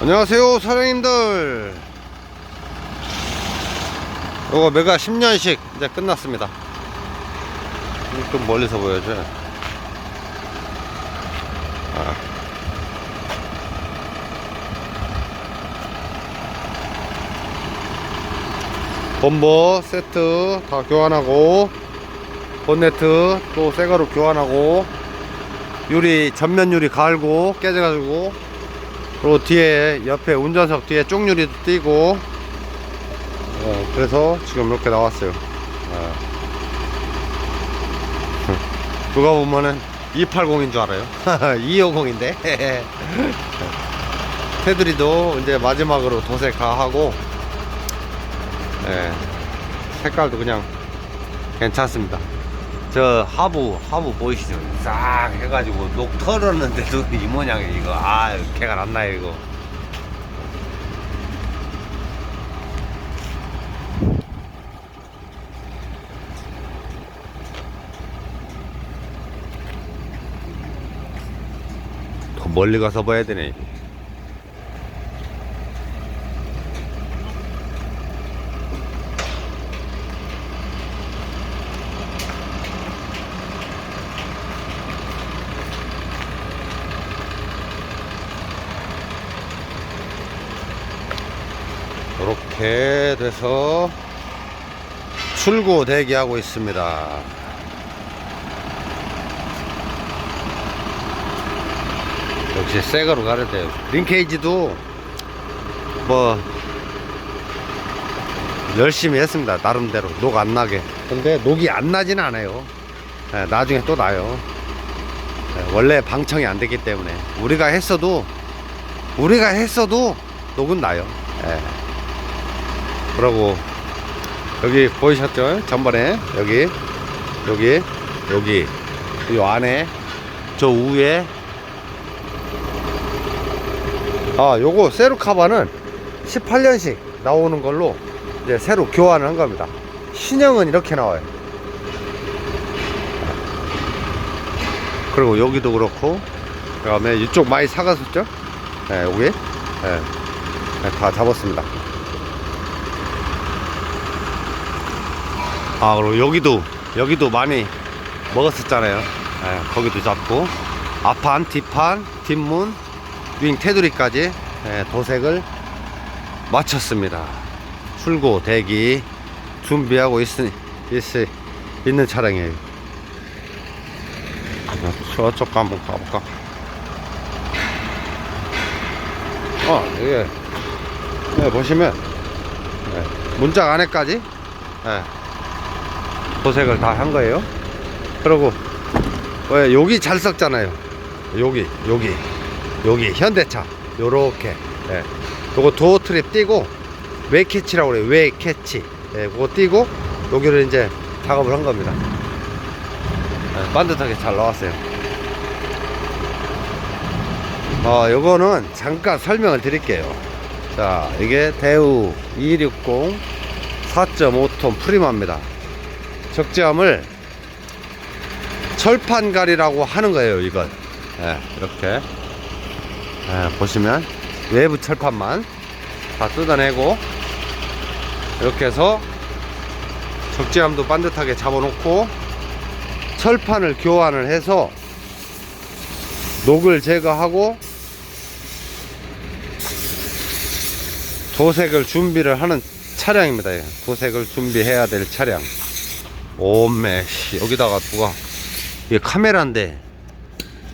안녕하세요 사장님들. 이거 메가 10년식 이제 끝났습니다. 좀 멀리서 보여줘 아. 범버 세트 다 교환하고 본네트 또 새거로 교환하고 유리 전면 유리 갈고 깨져가지고 그리고 뒤에 옆에 운전석 뒤에 쪽유리도 띄고 어, 그래서 지금 이렇게 나왔어요. 어. 누가 보면은 280인 줄 알아요. 250인데. 테두리도 이제 마지막으로 도색하고 예, 색깔도 그냥 괜찮습니다 저 하부 하부 보이시죠? 싹 해가지고 녹 털었는데도 이 모양이 이거. 아 개가 났나요 이거. 더 멀리 가서 봐야 되네 이렇게 돼서 출고 대기하고 있습니다. 역시 새거로 가는데요. 링케이지도 뭐 열심히 했습니다. 나름대로 녹 안 나게. 근데 녹이 안 나지는 않아요. 예, 나중에 또 나요. 예, 원래 방청이 안 되기 때문에 우리가 했어도 우리가 했어도 녹은 나요. 예. 그러고 여기 보이셨죠? 전번에 여기 여기 여기. 이 안에 저 위에. 아 요거 세루카바는 18년식 나오는 걸로 이제 새로 교환을 한 겁니다. 신형은 이렇게 나와요. 그리고 여기도 그렇고 그 다음에 이쪽 많이 사갔었죠? 네, 여기? 네, 네, 다 잡았습니다 아 그리고 여기도 여기도 많이 먹었었잖아요. 예, 거기도 잡고. 앞판 뒷판 뒷문 윙 테두리까지 예, 도색을 마쳤습니다. 출고 대기 준비하고 있, 있, 있는 차량이에요. 저쪽 한번 가볼까? 어 이게 예, 보시면 예, 문짝 안에까지 예, 도색을 다 한 거예요. 그리고 왜 여기 잘 썩잖아요. 여기 여기 여기 현대차 요렇게 예. 요거 도어 트립 띄고 웨캐치라고 그래요. 웨캐치 예, 그거 띄고 여기를 이제 작업을 한 겁니다. 예, 반듯하게 잘 나왔어요. 어, 요거는 잠깐 설명을 드릴게요. 자, 이게 대우 260 4.5톤 프리마입니다. 적재함을 철판갈이라고 하는 거예요 이건. 예, 이렇게. 예, 보시면 외부 철판만 다 뜯어내고 이렇게 해서 적재함도 반듯하게 잡아놓고 철판을 교환을 해서 녹을 제거하고 도색을 준비를 하는 차량입니다. 예. 도색을 준비해야 될 차량 오메 씨. 여기다가 누가 이게 카메라인데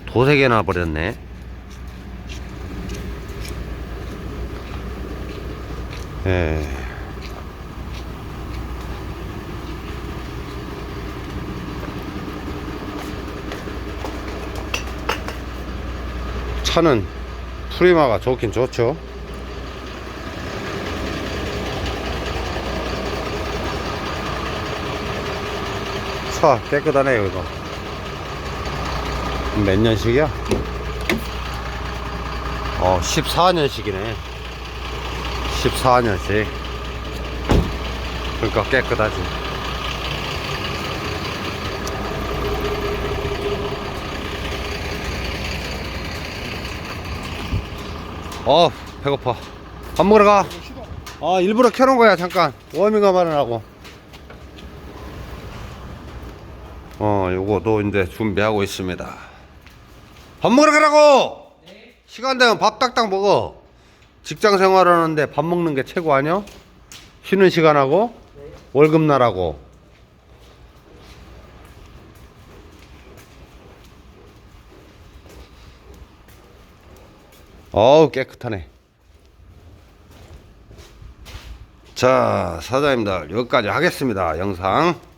도색해 놔 버렸네. 예. 차는 프리마가 좋긴 좋죠 차 깨끗하네요 이거 몇 년식이야? 어 14년식이네 14년식 그러니까 깨끗하지 어 배고파. 밥 먹으러 가. 시동. 아, 일부러 켜놓은 거야, 잠깐. 워밍업 하느라고. 어, 요거도 이제 준비하고 있습니다. 밥 먹으러 가라고! 시간 되면 밥 딱딱 먹어. 직장 생활하는데 밥 먹는 게 최고 아니야? 쉬는 시간하고, 월급날하고. 어우, 깨끗하네. 자, 사장님들, 여기까지 하겠습니다. 영상.